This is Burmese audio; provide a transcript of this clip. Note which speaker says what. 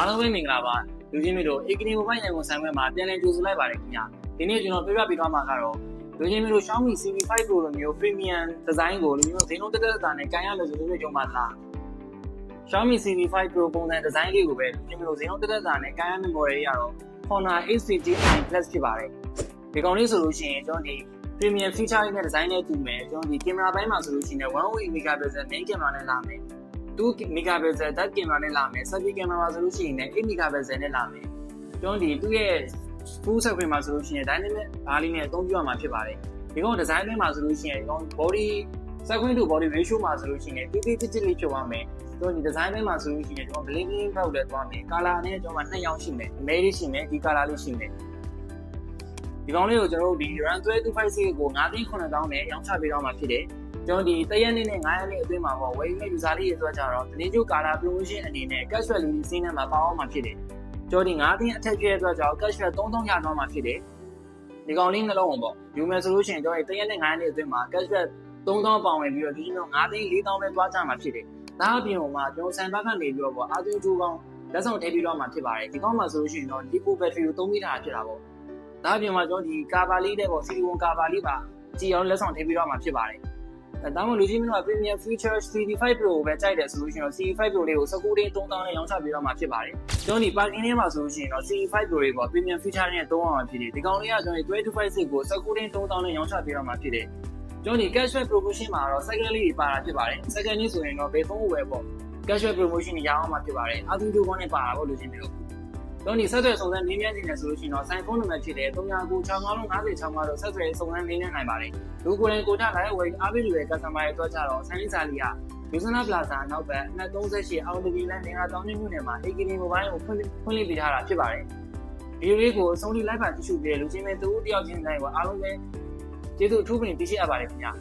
Speaker 1: အားလုံးပဲမင်္ဂလာပါလူချင်းမျိုးတို့ Agni Mobile ရန်ကုန်ဆိုင်ဘက်မှာပြန်လည်ကြိုဆိုလိုက်ပါတယ်ခင်ဗျာဒီနေ့ကျွန်တော်ပြပြပေးသွားမှာကတော့လူချင်းမျိုးတို့ Xiaomi CV5 Pro လိုမျိုး Premium Design ကိုလူမျိုးဈေးနှုန်းတက်တက်တာနဲ့ကန်ရလို့ဆိုလို့ကျွန်မလား Xiaomi CV5 Pro ပုံစံ design လေးကိုပဲလူချင်းမျိုးတို့ဈေးနှုန်းတက်တက်တာနဲ့ကန်ရမယ့် model တွေကတော့ Honor A60i Plus ဖြစ်ပါတယ်ဒီကောင်လေးဆိုလို့ရှိရင်ကျွန်တော်ဒီ premium feature တွေနဲ့ design နဲ့တူမယ်ကျွန်တော်ဒီ camera ဘိုင်းမှာဆိုလို့ရှိရင်108 megapixel main camera နဲ့လာမယ် 2 megapixel depth camera နဲ့လာမယ် selfie camera မှာဆိုလို့ရှိရင်လည်း8 megapixel နဲ့လာမယ်ကျွန်တော်ဒီသူ့ရဲ့ full screen မှာဆိုလို့ရှိရင် dynamic ဘားလေးနဲ့အသုံးပြုရမှာဖြစ်ပါတယ်ဒီကောင် design လေးမှာဆိုလို့ရှိရင်ကျွန်တော် body screen to body ratio မှာဆိုလို့ရှိရင်တိတိတိတိလေးဖြစ်သွားမယ်ကျွန်တော်ဒီ design လေးမှာဆိုလို့ရှိရင်ကျွန်တော် bling bling ပေါက်လည်းသွားမယ် color နဲ့ကျွန်တော်နှစ်ယောက်ရှိမယ်အမဲလေးရှိမယ်ဒီ color လေးရှိမယ် ဒီကောင်လေးကိုကျွန်တော်တို့ဒီ run 256ကို9သိန်း9000နဲ့ရောင်းချပေးတော့မှာဖြစ်တယ်ကျွန်တော်ဒီ3ရက်နေ့နဲ့9ရက်နေ့အတွင်းမှာပေါ့ဝယ်မဲ့ user လေးတွေအတွက်ကြတော့တင်းကျုပ်ကာလာ promotion အနေနဲ့ cashback လေးစီးနေမှာပါအောင်မှာဖြစ်တယ်ကျွန်တော်ဒီ9သိန်းအထက်ကျဲအတွက်ကြောင့် cashback 3000ရတော့မှာဖြစ်တယ်ဒီကောင်လေးနှလုံးအောင်ပေါ့ယူမယ်ဆိုလို့ရှိရင်ကျွန်တော်ဒီ3ရက်နေ့9ရက်နေ့အတွင်းမှာ cashback 3000ပေါင်ဝင်ပြီးတော့ဒီကျွန်တော်9သိန်း4000ပဲသွားကြမှာဖြစ်တယ်ဒါအပြင်ဟိုမှာကျွန်တော်စံဘက်ကနေပြီးတော့ပေါ့အာသွင်းကျိုးကောင်းလက်ဆောင်ထည့်ပြီးတော့မှာဖြစ်ပါတယ်ဒီကောင်မှာဆိုလို့ရှိရင်တော့ lipo battery ကိုသုံးမိတာဖြစ်တာပေါ့ ဒါအပြင်မှာကျွန်တော်ဒီကာဗာလေးတဲ့ပေါ့စီလီကွန်ကာဗာလေးပါကြည်အောင်လက်ဆောင်ထည့်ပြီးတော့မှာဖြစ်ပါတယ်အဲဒါမှမဟုတ်လူကြီးမျိုးက Premium Feature CD5 Pro ကိုပဲကြိုက်တယ်ဆိုလို့ရှိရင်တော့ CD5 Pro လေးကို19တင်း3000နဲ့ရောင်းချပေးတော့မှာဖြစ်ပါတယ်ကျွန်တော်ဒီ parking ထဲမှာဆိုလို့ရှိရင်တော့ CD5 Pro လေးပေါ့ Premium Feature နဲ့သုံးအောင်မှာဖြစ်တယ်ဒီကောင်လေးကကျွန်တော်ဒီ256ကို19တင်း3000နဲ့ရောင်းချပေးတော့မှာဖြစ်တယ်ကျွန်တော်ဒီ cashback promotion မှာတော့ second လေးတွေပါတာဖြစ်ပါတယ် second လေးဆိုရင်တော့ဘယ်ဖုန်းကိုပဲပေါ့ cashback promotion တွေရအောင်မှာဖြစ်ပါတယ်အတူတူကောင်းနဲ့ပါတာပေါ့လူကြီးမျိုး တော့ဒီဆက်သွယ်စုံစမ်းမြင်းမြန်းနေတယ်ဆိုလို့ရှိရင်တော့ sign phone နံပါတ်ဖြစ်တဲ့3996လုံး5065တော့ဆက်သွယ်စုံစမ်းမြင်းမြန်းနိုင်ပါတယ်လူကိုယ်တိုင်ကိုကြလာတဲ့ဝယ်အားပေးလူရဲ့ customer တွေတော့ကြတော့ sign စာလီကယူဇနာပလာဇာနောက်ဘက်အနက်38အောင်တပီလန်နေရာတောင်းနေမြို့နယ်မှာ AKD mobile ကိုဖွင့်ဖွင့်လှစ်ပေးထားတာဖြစ်ပါတယ်ဗီဒီယိုလေးကိုအဆုံးထိ live ပါကြည့်ရှုပေးလူချင်းမဲ့တူတယောက်ချင်းတိုင်းကအားလုံးပဲကျေးဇူးအထူးပင်သိရှိအပ်ပါတယ်ခင်ဗျာ